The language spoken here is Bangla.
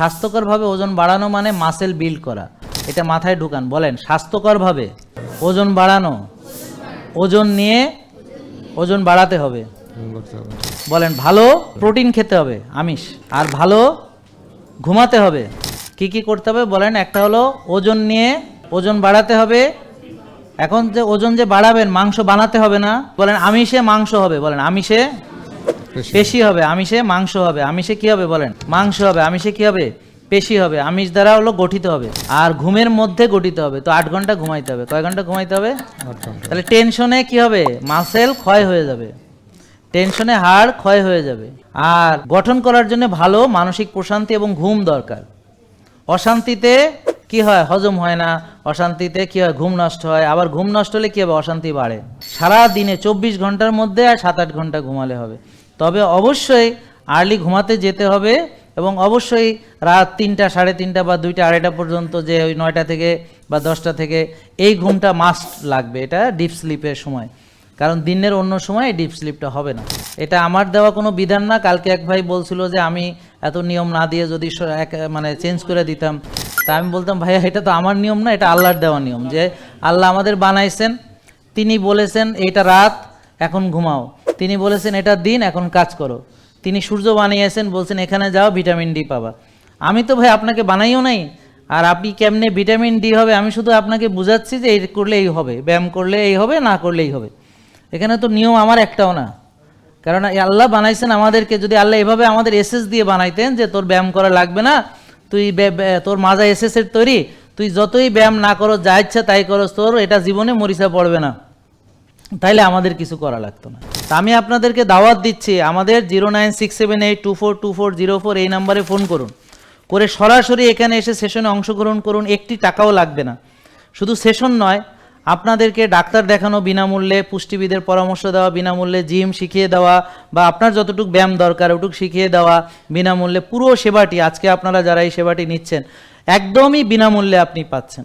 স্বাস্থ্যকরভাবে ওজন বাড়ানো মানে মাসেল বিল্ড করা। এটা মাথায় ঢুকান, বলেন, স্বাস্থ্যকরভাবে ওজন বাড়ানো, ওজন নিয়ে ওজন বাড়াতে হবে। বলেন, ভালো প্রোটিন খেতে হবে, আমিষ। আর ভালো ঘুমাতে হবে, কি কি করতে হবে? বলেন, একটা হলো ওজন নিয়ে ওজন বাড়াতে হবে। এখন যে ওজন যে বাড়াবেন, মাংস বানাতে হবে না। বলেন, আমিষে মাংস হবে, বলেন, আমিষে পেশি। হবে, আমিষে মাংস হবে। আমিষে কি হবে বলেন? মাংস হবে, আমিষে কি হবে? পেশি হবে, আমিষ দ্বারা হলো গঠিত হবে। আর ঘুমের মধ্যে গঠিত হবে, তো আট ঘণ্টা ঘুমাইতে হবে। কয় ঘণ্টা ঘুমাইতে হবে? তাহলে টেনশনে কি হবে? মাসেল ক্ষয় হয়ে যাবে। টেনশনে হাড় ক্ষয় হয়ে যাবে। আর গঠন করার জন্য ভালো মানসিক প্রশান্তি এবং ঘুম দরকার। অশান্তিতে কি হয়? হজম হয় না। অশান্তিতে কি হয়? ঘুম নষ্ট হয়। আবার ঘুম নষ্ট হলে কি হবে? অশান্তি বাড়ে। সারা দিনে চব্বিশ ঘণ্টার মধ্যে আর সাত আট ঘণ্টা ঘুমালে হবে। তবে অবশ্যই আর্লি ঘুমাতে যেতে হবে এবং অবশ্যই রাত তিনটা, সাড়ে তিনটা বা দুইটা, আড়াইটা পর্যন্ত যে ওই নয়টা থেকে বা দশটা থেকে এই ঘুমটা মাস্ট লাগবে। এটা ডিপ স্লিপের সময়। কারণ দিনের অন্য সময় ডিপ স্লিপটা হবে না। এটা আমার দেওয়া কোনো বিধান না। কালকে এক ভাই বলছিল যে আমি এত নিয়ম না দিয়ে যদি এক মানে চেঞ্জ করে দিতাম, তা আমি বলতাম, ভাইয়া, এটা তো আমার নিয়ম না, এটা আল্লাহর দেওয়া নিয়ম যে আল্লাহ আমাদের বানাইছেন, তিনি বলেছেন এটা রাত, এখন ঘুমাও। তিনি বলেছেন, এটা দিন, এখন কাজ করো। তিনি সূর্য বানিয়েছেন, বলছেন, এখানে যাও, ভিটামিন ডি পাবা। আমি তো ভাই আপনাকে বানাইও নাই, আর আপনি কেমনে ভিটামিন ডি হবে? আমি শুধু আপনাকে বুঝাচ্ছি যে এই করলে এই হবে, ব্যায়াম করলে এই হবে, না করলে এই হবে। এখানে তো নিয়ম আমার একটাও না। কারণ আল্লাহ বানাইছেন আমাদেরকে, যদি আল্লাহ এভাবে আমাদের এসএস দিয়ে বানাইতেন যে তোর ব্যায়াম করা লাগবে না, তুই তোর মাজা এসএস এর তৈরি, তুই যতই ব্যায়াম না করো, যা ইচ্ছা তাই করো, তোর এটা জীবনে মরিচা পড়বে না। তাইলে আমাদের কিছু করা লাগতো না। তা আমি আপনাদেরকে দাওয়াত দিচ্ছি, আমাদের zero nine six seven eight two four two four zero four এই নাম্বারে ফোন করুন। করে সরাসরি এখানে এসে সেশনে অংশগ্রহণ করুন, একটি টাকাও লাগবে না। শুধু সেশন নয়, আপনাদেরকে ডাক্তার দেখানো বিনামূল্যে, পুষ্টিবিদের পরামর্শ দেওয়া বিনামূল্যে, জিম শিখিয়ে দেওয়া বা আপনার যতটুকু ব্যায়াম দরকার, ওটুক শিখিয়ে দেওয়া বিনামূল্যে পুরো সেবাটি আজকে আপনারা যারা এই সেবাটি নিচ্ছেন, একদমই বিনামূল্যে আপনি পাচ্ছেন।